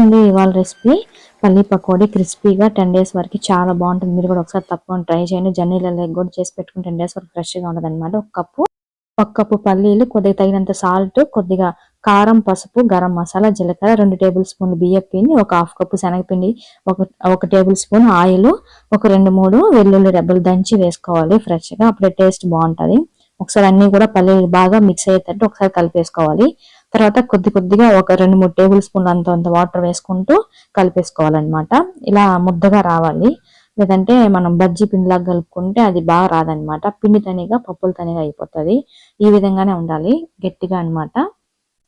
ఉంది ఇవాళ రెసిపీ పల్లీ పకోడీ క్రిస్పీగా టెన్ డేస్ వరకు చాలా బాగుంటుంది. మీరు కూడా ఒకసారి తప్పకుండా ట్రై చేయండి. జర్నీలలో కూడా చేసి పెట్టుకుని టెన్ డేస్ వరకు ఫ్రెష్గా ఉంటుంది అనమాట ఒక కప్పు ఒక కప్పు పల్లీలు కొద్దిగా తగినంత సాల్ట్ కొద్దిగా కారం పసుపు గరం మసాలా జీలకర్ర రెండు టేబుల్ స్పూన్లు బియ్యం పిండి ఒక హాఫ్ కప్పు శనగపిండి ఒక ఒక టేబుల్ స్పూన్ ఆయిల్ ఒక రెండు మూడు వెల్లుల్లి రెబ్బలు దంచి వేసుకోవాలి ఫ్రెష్గా అప్పుడే టేస్ట్ బాగుంటుంది. ఒకసారి అన్ని కూడా పల్లీలు బాగా మిక్స్ అయ్యేటట్టు ఒకసారి కలిపేసుకోవాలి. తర్వాత కొద్ది కొద్దిగా ఒక రెండు మూడు టేబుల్ స్పూన్లు అంత అంత వాటర్ వేసుకుంటూ కలిపేసుకోవాలన్నమాట. ఇలా ముద్దగా రావాలి. లేదంటే మనం బజ్జీ పిండిలాగా కలుపుకుంటే అది బాగా రాదనమాట పిండి తనిగా పప్పులు తనిగా అయిపోతుంది. ఈ విధంగానే ఉండాలి. గట్టిగా అన్నమాట.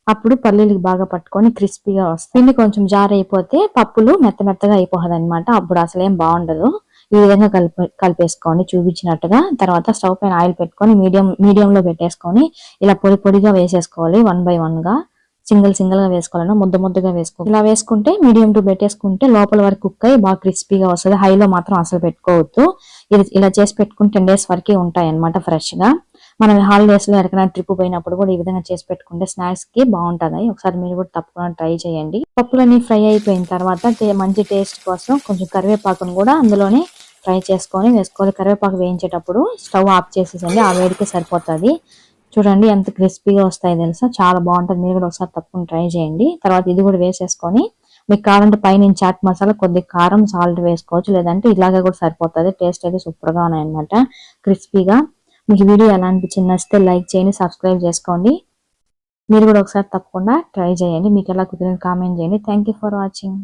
అప్పుడు పల్లీలకి బాగా పట్టుకొని క్రిస్పీగా వస్తుంది పిండి కొంచెం జార్ అయిపోతే పప్పులు మెత్త మెత్తగా అయిపోతుంది అనమాట అప్పుడు అసలేం బాగుండదు. ఈ విధంగా కలిపి కలిపేసుకోండి చూపించినట్టుగా తర్వాత స్టవ్ పైన ఆయిల్ పెట్టుకొని మీడియం మీడియంలో పెట్టేసుకొని ఇలా పొడి పొడిగా వేసేసుకోవాలి. వన్ బై వన్గా. సింగిల్ సింగిల్గా వేసుకోవాలన్నా ముద్ద ముద్దగా వేసుకో ఇలా వేసుకుంటే మీడియం టు పెట్టేసుకుంటే లోపల వరకు కుక్ అయ్యి బాగా క్రిస్పీగా వస్తుంది. హైలో మాత్రం అసలు పెట్టుకోవద్దు. ఇది ఇలా చేసి పెట్టుకుని టెన్ డేస్ వరకే ఉంటాయి అనమాట ఫ్రెష్గా మనం హాలిడేస్లో ఎక్కడైనా ట్రిప్ పోయినప్పుడు కూడా ఈ విధంగా చేసి పెట్టుకుంటే స్నాక్స్కి బాగుంటుంది. ఒకసారి మీరు కూడా తప్పకుండా ట్రై చేయండి. పప్పులన్నీ ఫ్రై అయిపోయిన తర్వాత టే- మంచి టేస్ట్ కోసం కొంచెం కరివేపాకును కూడా అందులోనే ఫ్రై చేసుకొని వేసుకోవాలి కరివేపాకు వేయించేటప్పుడు స్టవ్ ఆఫ్ చేసేసండి. ఆ వేడికి సరిపోతుంది. చూడండి ఎంత క్రిస్పీగా వస్తాయి తెలుసా? చాలా బాగుంటుంది. మీరు కూడా ఒకసారి తప్పకుండా ట్రై చేయండి. తర్వాత ఇది కూడా వేసేసుకొని మీకు కావాలంటే పైన చాట్ మసాలా కొద్దిగా కారం సాల్ట్ వేసుకోవచ్చు. లేదంటే ఇలాగే కూడా సరిపోతుంది. టేస్ట్ అయితే సూపర్గా ఉన్నాయన్నమాట. క్రిస్పీగా. మీకు వీడియో ఎలా అనిపించింది? నచ్చితే లైక్ చేయండి సబ్స్క్రైబ్ చేసుకోండి. మీరు కూడా ఒకసారి తప్పకుండా ట్రై చేయండి. మీకు ఎలా కుదిరింది కామెంట్ చేయండి. Thank for watching